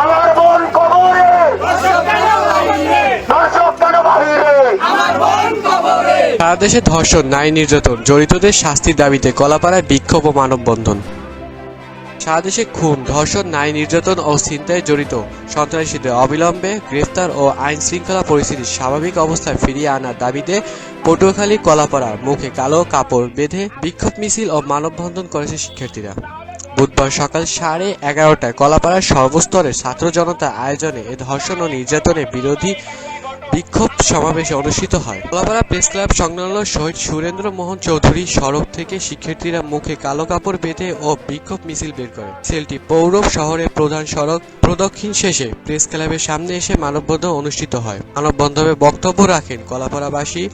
আমার বোন কবরে। দর্শক সারা দেশে ধর্ষণ, নারী নির্যাতন, জড়িতদের শাস্তির দাবিতে কলাপাড়ায় বিক্ষোভ ও মানববন্ধন। সারা দেশে খুন, ধর্ষণ, নারী নির্যাতন ও ছিনতাই জড়িত সন্ত্রাসীদের অবিলম্বে গ্রেফতার ও আইন শৃঙ্খলা পরিস্থিতি স্বাভাবিক অবস্থায় ফিরিয়ে আনার দাবিতে পটুয়াখালী কলাপাড়া মুখে কালো কাপড় বেঁধে বিক্ষোভ মিছিল ও মানববন্ধন করেছে শিক্ষার্থীরা। বুধবার সকাল সাড়ে এগারোটায় কলাপাড়ার সর্বস্তরের ছাত্র জনতা আয়োজনে এ ধর্ষণ ও নির্যাতনের বিরোধী বিক্ষোভ সমাবেশে অনুষ্ঠিত হয়। কলাপাড়া প্রেস ক্লাব সংলগ্ন শহীদ সুরেন্দ্র মোহন চৌধুরী সড়ক থেকে শিক্ষার্থীরা মুখে কালো কাপড় বেঁধে ও বিক্ষোভ মিছিল বের করে। সেলটি পৌর শহরের প্রধান সড়ক প্রদক্ষিণ শেষে প্রেস ক্লাবের সামনে এসে মানববন্ধন অনুষ্ঠিত হয়। মানববন্ধনে বক্তব্য রাখেন কলাপাড়াবাসী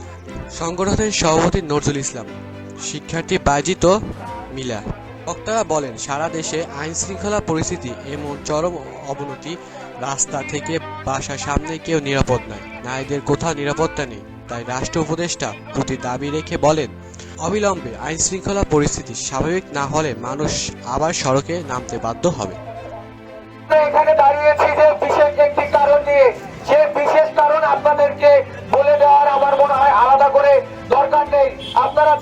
সংগঠনের সভাপতি নজরুল ইসলাম। শিক্ষার্থী বাজিত মিলা। বক্তারা বলেন, সারা দেশে আইন শৃঙ্খলা পরিস্থিতি এমন চরম অবনতি রাস্তা থেকে বাসার সামনে কেউ নিরাপদ নয়। নারীদের কোথাও নিরাপত্তা নেই। তাই রাষ্ট্র উপদেষ্টা প্রতি দাবি রেখে বলেন, অবিলম্বে আইন শৃঙ্খলা পরিস্থিতি স্বাভাবিক না হলে মানুষ আবার সড়কে নামতে বাধ্য হবে। এখানে দাঁড়িয়েছি যে বিশেষ একটি কারণ নিয়ে। সে বিশেষ কারণ আপনাদেরকে বলে দেওয়ার আমার মনে হয় আলাদা করে দরকার নেই। আপনারা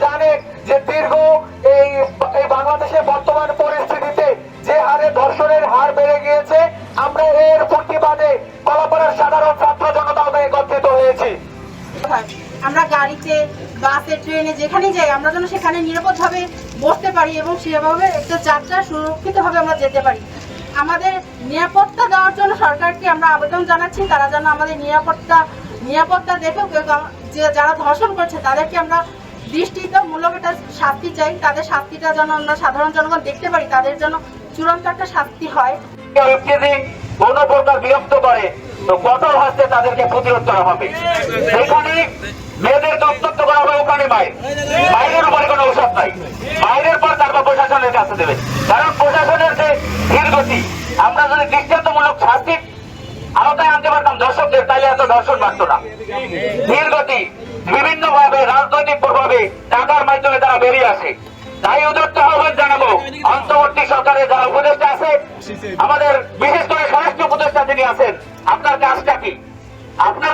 আমরা এর প্রতিবাদে কলাপাড়ার সাধারণ ছাত্র জনতা একত্রিত হয়েছি। আমরা গাড়িতে বাসে ট্রেনে যেখানেই যাই আমরা যেন সেখানে নিরাপদভাবে বসতে পারি এবং সেভাবে একটা যাত্রা সুরক্ষিতভাবে আমরা যেতে পারি। আমাদের নিরাপত্তা দেওয়ার জন্য সরকারকে আমরা আবেদন জানাচ্ছি তারা যেন আমাদের নিরাপত্তা নিরাপত্তা দেখেও যে যারা ধর্ষণ করছে তাদেরকে আমরা দৃষ্টিমূলক একটা শাস্তি চাই। তাদের শাস্তিটা যেন আমরা সাধারণ জনগণ দেখতে পারি তাদের জন্য চূড়ান্ত একটা শাস্তি হয়। কোনো প্রকার বিরক্ত করে, তো কঠোর হস্তে তাদেরকে প্রতিরোধ করা হবে। সেখানে মেয়েদের দত্তত্ব করা হবে ওখানে মায়ের। বাইরের উপরে কোনো ঔষধ নাই। বাইরের পর তারপর প্রশাসনের কাছে দেবে। কারণ প্রশাসনের যে ধীরগতি আমরা যদি দৃষ্টান্তমূলক শাস্তি আওতায় আনতে পারতাম দর্শকদের তাইলে এত দর্শন বাড়তো না। ধীরগতি বিভিন্ন ভাবে রাজনৈতিক প্রভাবে টাকার মাধ্যমে তারা বেরিয়ে আসে। তাই উদ্যুক্ত আহ্বান জানাব, অন্তর্বর্তী সরকারের যারা উপদেষ্টা আছে, আমাদের বিশেষ করে আপনার কাজটা কি? আপনার